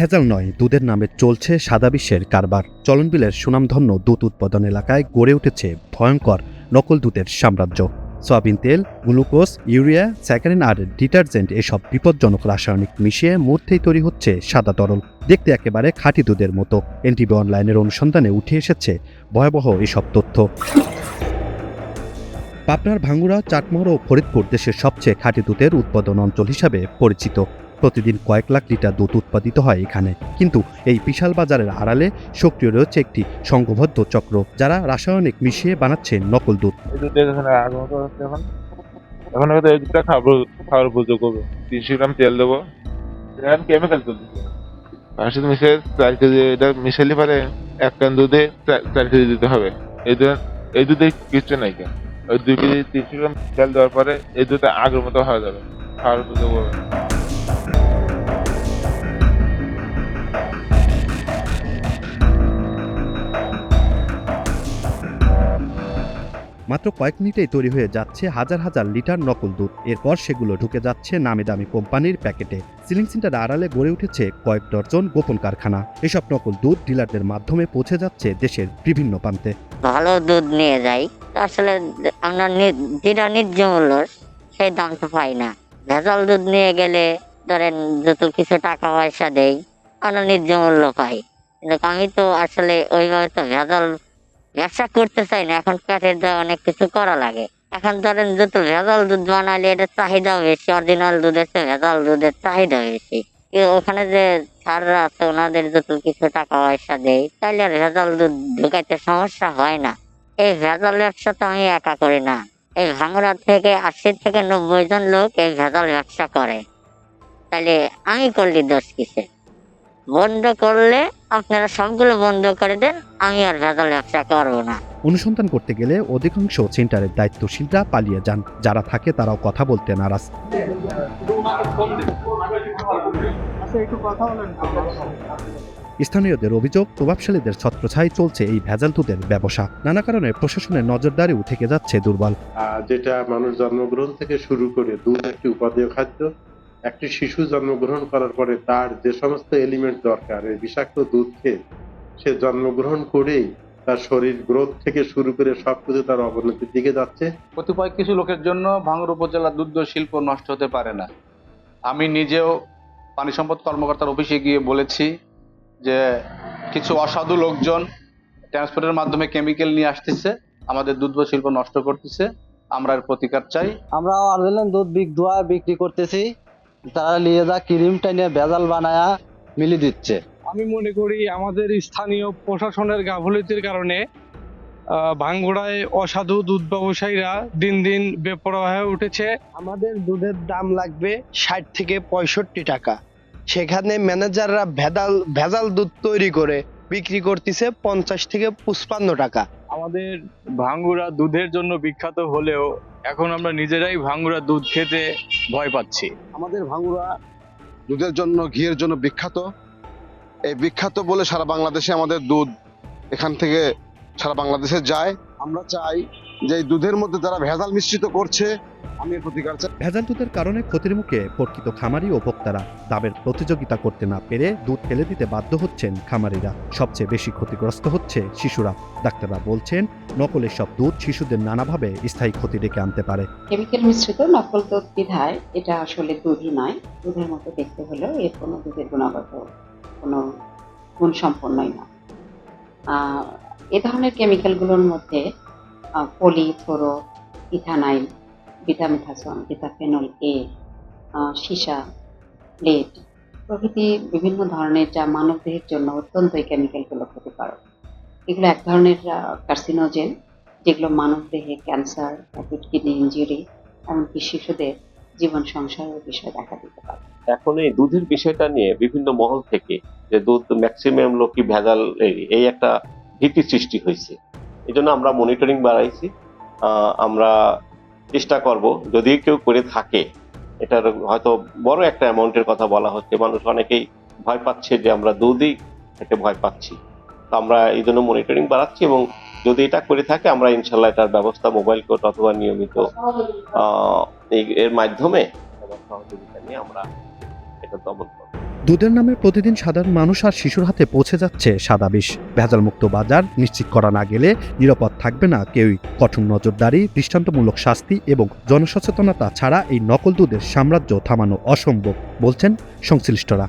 ভেজাল নয়, দুধের নামে চলছে সাদা বিশ্বের কারবার। চলনবিলের সুনামধন্য দুধ উৎপাদন এলাকায় গড়ে উঠেছে ভয়ঙ্কর নকল দুধের সাম্রাজ্য। সয়াবিন তেল, গ্লুকোজ, ইউরিয়া, স্যাকারিন আর ডিটারজেন্ট এসব বিপজ্জনক রাসায়নিক মিশিয়ে মূর্তেই তৈরি হচ্ছে সাদা তরল। দেখতে একেবারে খাঁটি দুধের মতো। এনটিভি অনলাইনের অনুসন্ধানে উঠে এসেছে ভয়াবহ এসব তথ্য। পাবনার ভাঙ্গুড়া চাটমোহর ও ফরিদপুর দেশের সবচেয়ে খাঁটি দুধের উৎপাদন অঞ্চল হিসাবে পরিচিত। প্রতিদিন কয়েক লাখ লিটার দুধ উৎপাদিত হয় এখানে। কিন্তু এই বিশাল বাজারের আড়ালে সক্রিয় রয়েছে একটি সংঘবদ্ধ চক্র, যারা রাসায়নিক মিশিয়ে বানাচ্ছে নকল দুধ। এখানে হয়তো এই দুধটা খাবার খাওয়ার উপযোগ্য হবে। তিনশো গ্রাম তেল দেবো। এখন কেমিক্যাল তুল তার সাথে মিশে চার কেজি, এটা মিশালি পারে এক ক্যান দুধে চার- কেজি দিতে হবে। এই দুধ এই দুধে কিচ্ছু নাই কেন? ওই দুই কেজি তিনশো গ্রাম তেল দেওয়ার পরে এই দুধটা আগের মতো হয়ে যাবে। খাওয়ার উপযোগ্য হবে। মাত্র কয়েক মিনিটেই তৈরি হয়ে যাচ্ছে হাজার হাজার লিটার নকল দুধ। এরপর সেগুলো ঢুকে যাচ্ছে নামি দামি কোম্পানির প্যাকেটে। সিলিং সেন্টার আড়ালে গড়ে উঠেছে কয়েক ডজন গোপন কারখানা। এসব নকল দুধ ডিলারদের মাধ্যমে পৌঁছে যাচ্ছে দেশের বিভিন্ন প্রান্তে। ভালো দুধ নিয়ে যাই। আসলে আমরা যেটা ন্যায্য মূল্য, সেই দামটা পাই না। ভেজাল দুধ নিয়ে গেলে ধরেন যত কিছু টাকা পয়সা দেই, আমরা ন্যায্য মূল্য পাই। কিন্তু আমি তো আসলে ওইভাবে তো ভেজাল ব্যবসা করতে চাই না, এখন পেটের দেওয়া অনেক কিছু করা লাগে। এখন ধরেন যত ভেজাল দুধ বানালে এটার চাহিদা বেশি অরিজিনাল দুধের চেয়ে ভেজাল দুধের চাহিদা বেশি। ওখানে যে স্যাররা আছে, ওনাদের যত কিছু টাকা পয়সা দেয় তাইলে আর ভেজাল দুধ ঢুকাইতে সমস্যা হয় না। এই ভেজাল ব্যবসা তো আমি একা করি না। এই ভাঙড়া থেকে আশি থেকে নব্বই জন লোক এই ভেজাল ব্যবসা করে। তাহলে আমি করলি দোষ কিসে বন্ধ করলে আপনারা সবগুলো বন্ধ করে দেন আমি আর ভেজাল ব্যবসা করব না। অনুসন্ধান করতে গেলে অধিকাংশ সেন্টারের দায়িত্বশীলরা পালিয়ে যান। যারা থাকে তারাও কথা বলতে নারাজ। স্থানীয়দের অভিযোগ প্রভাবশালীদের ছত্রছায় চলছে এই ভেজাল দুধের ব্যবসা। নানা কারণে প্রশাসনের নজরদারিও থেকে যাচ্ছে দুর্বল। যেটা মানুষ জন্মগ্রহণ থেকে শুরু করে দুধ একটি উপাদেয় খাদ্য একটি শিশু জন্মগ্রহণ করার পরে তার যে সমস্ত এলিমেন্ট দরকার এই বিষাক্ত দুধ খেয়ে সে জন্মগ্রহণ করেই তার শরীর গ্রোথ থেকে শুরু করে সবকিছু তার অবনতির দিকে যাচ্ছে। কতিপয় কিছু লোকের জন্য ভাঙড় উপজেলা দুগ্ধ শিল্প নষ্ট হতে পারে না। আমি নিজেও পানি সম্পদ কর্মকর্তার অফিসে গিয়ে বলেছি যে কিছু অসাধু লোকজন ট্রান্সপোর্টের মাধ্যমে কেমিক্যাল নিয়ে আসতেছে আমাদের দুগ্ধ শিল্প নষ্ট করতেছে আমরা এর প্রতিকার চাই। আমরা অরিজিনাল দুধ বিক ধোয়া বিক্রি করতেছি। তারা নিয়ে যা ক্রিমটা নিয়ে ভেজাল বানায়া মিলি দিচ্ছে। আমি মনে করি আমাদের স্থানীয় প্রশাসনের গাফলতির কারণে ভাঙ্গুড়ায় অসাধু দুধ ব্যবসায়ীরা দিন দিন বেপরোয়া হয়ে উঠেছে। আমাদের দুধের দাম লাগবে ষাট থেকে পঁয়ষট্টি টাকা। সেখানে ম্যানেজাররা ভেজাল ভেজাল দুধ তৈরি করে বিক্রি করতেছে পঞ্চাশ থেকে পঁচপান্ন টাকা। আমাদের ভাঙ্গুরা দুধের জন্য বিখ্যাত হলেও এখন আমরা নিজেরাই ভাঙ্গুরা দুধ খেতে ভয় পাচ্ছি। আমাদের ভাঙ্গুরা দুধের জন্য, ঘিয়ের জন্য বিখ্যাত। এই বিখ্যাত বলে সারা বাংলাদেশে আমাদের দুধ এখান থেকে সারা বাংলাদেশে যায়। আমরা চাই যে দুধের মধ্যে যারা ভেজাল মিশ্রিত করছে আমি প্রতিকার চাই। ভেজাল দুধের কারণে ক্ষতির মুখে প্রকৃত খামারি ও ভোক্তারা দামের প্রতিযোগিতা করতে না পেরে দুধ ফেলে দিতে বাধ্য হচ্ছেন খামারিরা। সবচেয়ে বেশি ক্ষতিগ্রস্ত হচ্ছে শিশুরা। ডাক্তাররা বলছেন নকলের সব দুধ শিশুদের নানাভাবে স্থায়ী ক্ষতি ডেকে আনতে পারে। কেমিক্যাল মিশ্রিত নকল দুধ বিধায় এটা আসলে দুধই নয়। দুধের মতো দেখতে হলেও এর কোনো দুধের গুণগত কোনো গুণ সম্পন্নই না আহ, এ ধরনের কেমিক্যালগুলোর মধ্যে পলি ফ্লোরো ইথানাইল, বিটামিথাসন, বিটাফেনল এ সীসা লেড প্রভৃতি বিভিন্ন ধরনের যা মানবদেহের জন্য অত্যন্ত এই কেমিক্যালগুলো ক্ষতিকারক এগুলো এক ধরনের কার্সিনোজেন যেগুলো মানবদেহে ক্যান্সার অ্যাকুট কিডনি ইঞ্জুরি এমনকি শিশুদের জীবন সংসারের বিষয় দেখা দিতে পারে। এখন এই দুধের বিষয়টা নিয়ে বিভিন্ন মহল থেকে যে দুধ ম্যাক্সিমাম লোকই ভেজাল এই একটা ভীতি সৃষ্টি হয়েছে। এই জন্য আমরা মনিটরিং বাড়াইছি। আমরা চেষ্টা করব, যদি কেউ করে থাকে, এটার হয়তো বড় একটা অ্যামাউন্টের কথা বলা হচ্ছে, মানুষ অনেকেই ভয় পাচ্ছে যে আমরা দুধই খেতে ভয় পাচ্ছি। তো আমরা এই জন্য মনিটরিং বাড়াচ্ছি এবং যদি এটা করে থাকে, আমরা ইনশাল্লাহ এটার ব্যবস্থা মোবাইল কোর্ট অথবা নিয়মিত এর মাধ্যমে সহযোগিতা নিয়ে আমরা এটা দমন করব। দুধের নামে প্রতিদিন সাধারণ মানুষ আর শিশুর হাতে পৌঁছে যাচ্ছে সাদা বিষ। ভেজালমুক্ত বাজার নিশ্চিত করা না গেলে নিরাপদ থাকবে না কেউই। কঠোর নজরদারি, দৃষ্টান্তমূলক শাস্তি এবং জনসচেতনতা ছাড়া এই নকল দুধের সাম্রাজ্য থামানো অসম্ভব, বলছেন সংশ্লিষ্টরা।